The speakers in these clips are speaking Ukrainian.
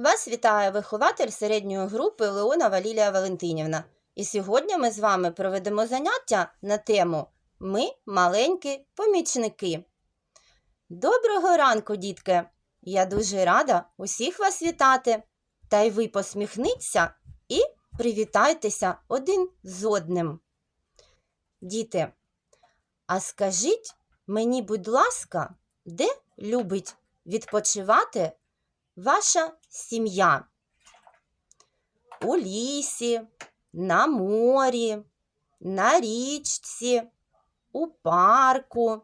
Вас вітає вихователь середньої групи Леонова Лілія Валентинівна. І сьогодні ми з вами проведемо заняття на тему Ми маленькі помічники. Доброго ранку, дітки! Я дуже рада усіх вас вітати. Та й ви посміхніться і привітайтеся один з одним. Діти, а скажіть мені, будь ласка, де любить відпочивати ваша сім'я? У лісі, на морі, на річці, у парку,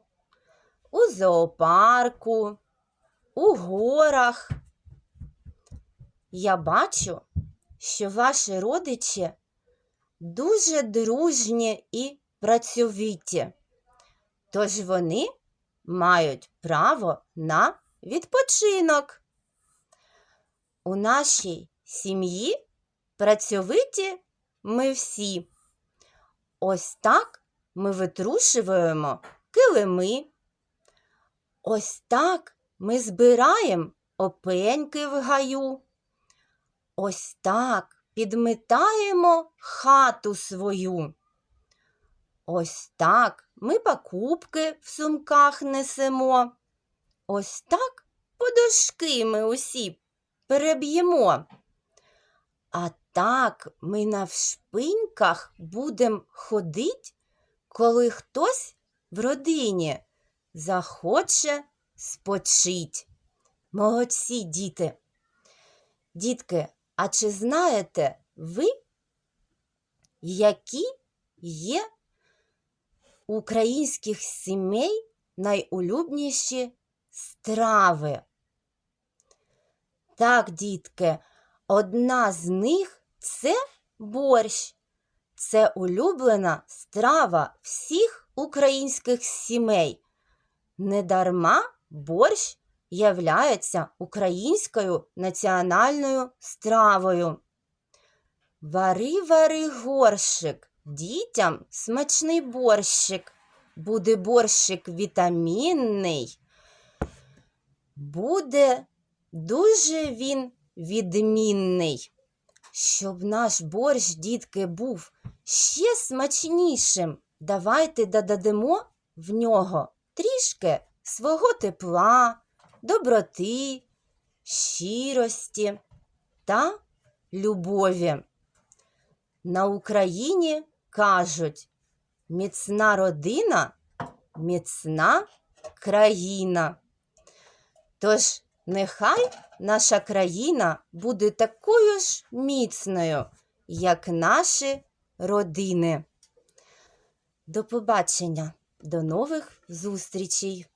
у зоопарку, у горах. Я бачу, що ваші родичі дуже дружні і працьовиті, тож вони мають право на відпочинок. У нашій сім'ї працьовиті ми всі. Ось так ми витрушуємо килими. Ось так ми збираємо опеньки в гаю. Ось так підметаємо хату свою. Ось так ми покупки в сумках несемо. Ось так подошки ми усі переб'ємо. А так ми навшпиньках будем ходить, коли хтось в родині захоче спочить. Молодці, діти. Дітки, а чи знаєте ви, які є українських сімей найулюбніші страви? Так, дітки, одна з них це борщ. Це улюблена страва всіх українських сімей. Недарма борщ являється українською національною стравою. Вари, вари горщик, дітям смачний борщик. Буде борщик вітамінний. Буде дуже він відмінний. Щоб наш борщ, дітки, був ще смачнішим, давайте додамо в нього трішки свого тепла, доброти, щирості та любові. На Україні кажуть міцна родина, міцна країна. Тож нехай наша країна буде такою ж міцною, як наші родини. До побачення, до нових зустрічей!